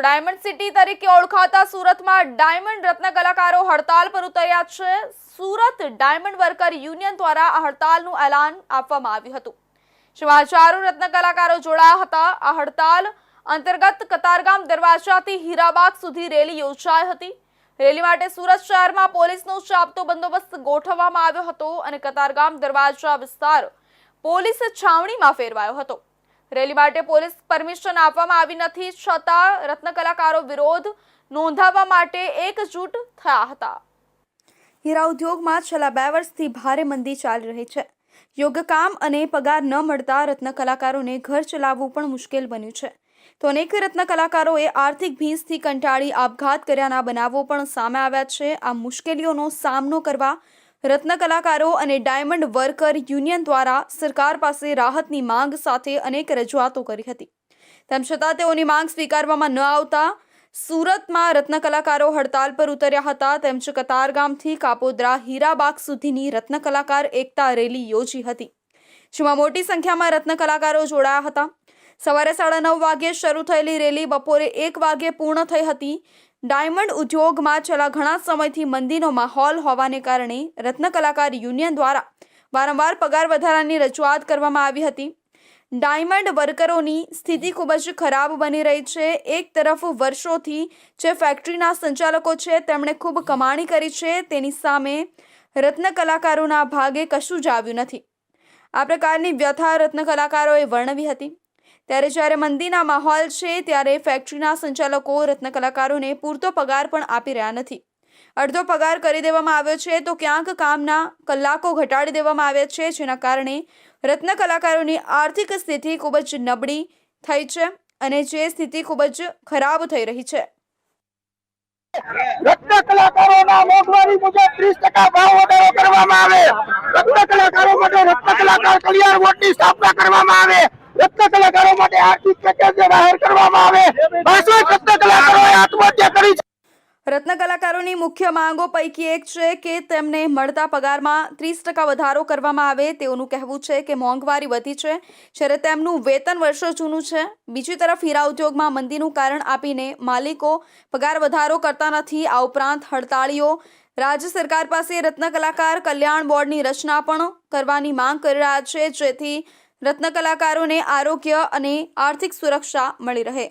Diamond city તરીકે ઓળખાતા સુરતમાં ડાયમંડ રત્ન કલાકારો હડતાલ પર ઉતર્યા છે. સુરત ડાયમંડ વર્કર યુનિયન દ્વારા આ હડતાલનું એલાન આપવામાં આવ્યું હતું. જેમાં હજારો રત્ન કલાકારો જોડાયા હતા. આ હડતાલ અંતર્ગત કતારગામ દરવાજાથી હીરાબાગ સુધી રેલી યોજાઈ હતી. રેલી માટે સુરત શહેરમાં પોલીસનો ચાપતો બંદોબસ્ત ગોઠવવામાં આવ્યો હતો અને કતારગામ દરવાજા વિસ્તાર પોલીસ છાવણીમાં ફેરવાયો હતો. રેલી માટે પોલીસ પરમિશન આપવામાં આવી નથી છતાં રત્ન કલાકારો વિરોધ નોંધાવવા માટે એકજૂટ થયા હતા. હીરા ઉદ્યોગમાં છેલ્લા બે વર્ષથી ભારે મંદી ચાલી રહી છે. યોગ્ય કામ અને પગાર ન મળતા રત્ન કલાકારોને ઘર ચલાવવું પણ મુશ્કેલ બન્યું છે. તો અનેક રત્ન કલાકારોએ આર્થિક ભીંસથી કંટાળી આપઘાત કર્યાના બનાવો પણ સામે આવ્યા છે. આ મુશ્કેલીઓનો સામનો કરવા રત્ન કલાકારો અને ડાયમંડ વર્કર યુનિયન દ્વારા સરકાર પાસે રાહતની માંગ સાથે અનેક રજૂઆતો કરી હતી. તેમ છતાં તેઓની માંગ સ્વીકારવામાં ન આવતા સુરતમાં રત્ન કલાકારો હડતાલ પર ઉતર્યા હતા. તેમજ કતારગામથી કાપોદ્રા હીરાબાગ સુધીની રત્ન કલાકાર એકતા રેલી યોજી હતી. જેમાં મોટી સંખ્યામાં રત્ન કલાકારો જોડાયા હતા. સવારે સાડા નવ વાગ્યે શરૂ થયેલી રેલી બપોરે એક વાગ્યે પૂર્ણ થઈ હતી. ડાયમંડ ઉદ્યોગમાં છેલ્લા ઘણા સમયથી મંદીનો માહોલ હોવાને કારણે રત્ન કલાકાર યુનિયન દ્વારા વારંવાર પગાર વધારાની રજૂઆત કરવામાં આવી હતી. ડાયમંડ વર્કરોની સ્થિતિ ખૂબ જ ખરાબ બની રહી છે. એક તરફ વર્ષોથી જે ફેક્ટરીના સંચાલકો છે, તેમણે ખૂબ કમાણી કરી છે, તેની સામે રત્ન કલાકારોના ભાગે કશું જ આવ્યું નથી. આ પ્રકારની વ્યથા રત્ન કલાકારોએ વર્ણવી હતી. ત્યારે જ્યારે મંદીના માહોલ છે ત્યારે ફેક્ટરીના સંચાલકો રત્ન પૂરતો પગાર પણ આપી રહ્યા નથી. અડધો પગાર કરી દેવામાં આવ્યો છે તો ક્યાંક કામના કલાકો ઘટાડી દેવામાં આવ્યા છે, જેના કારણે રત્ન આર્થિક સ્થિતિ ખૂબ જ નબળી થઈ છે અને જે સ્થિતિ ખૂબ જ ખરાબ થઈ રહી છે. રત્ન કલાકારોના મોંઘવારી મુજબ ત્રીસ ટકા ભાવ વધારો કરવામાં આવે. રત્ન કલાકારો માટે રત્ન કલાકાર કલ્યાણ બોર્ડની સ્થાપના કરવામાં આવે. રત્ન કલાકારો માટે આર્થિક પેકેજ જાહેર કરવામાં આવે બાસઠ રત્ન કલાકારોએ આત્મહત્યા કરી છે. રત્ન કલાકારોની મુખ્ય માંગો પૈકી એક છે કે તેમને મળતા પગારમાં ત્રીસ ટકા વધારો કરવામાં આવે તેઓનું કહેવું છે કે મોંઘવારી વધી છે, જ્યારે તેમનું વેતન વર્ષો જૂનું છે. બીજી તરફ હીરા ઉદ્યોગમાં મંદીનું કારણ આપીને માલિકો પગાર વધારો કરતા નથી. આ ઉપરાંત હડતાળીઓ. રાજ્ય સરકાર પાસે રત્ન કલાકાર કલ્યાણ બોર્ડની રચના પણ કરવાની માંગ કરી રહ્યા છે, જેથી રત્ન કલાકારોને આરોગ્ય અને આર્થિક સુરક્ષા મળી રહે.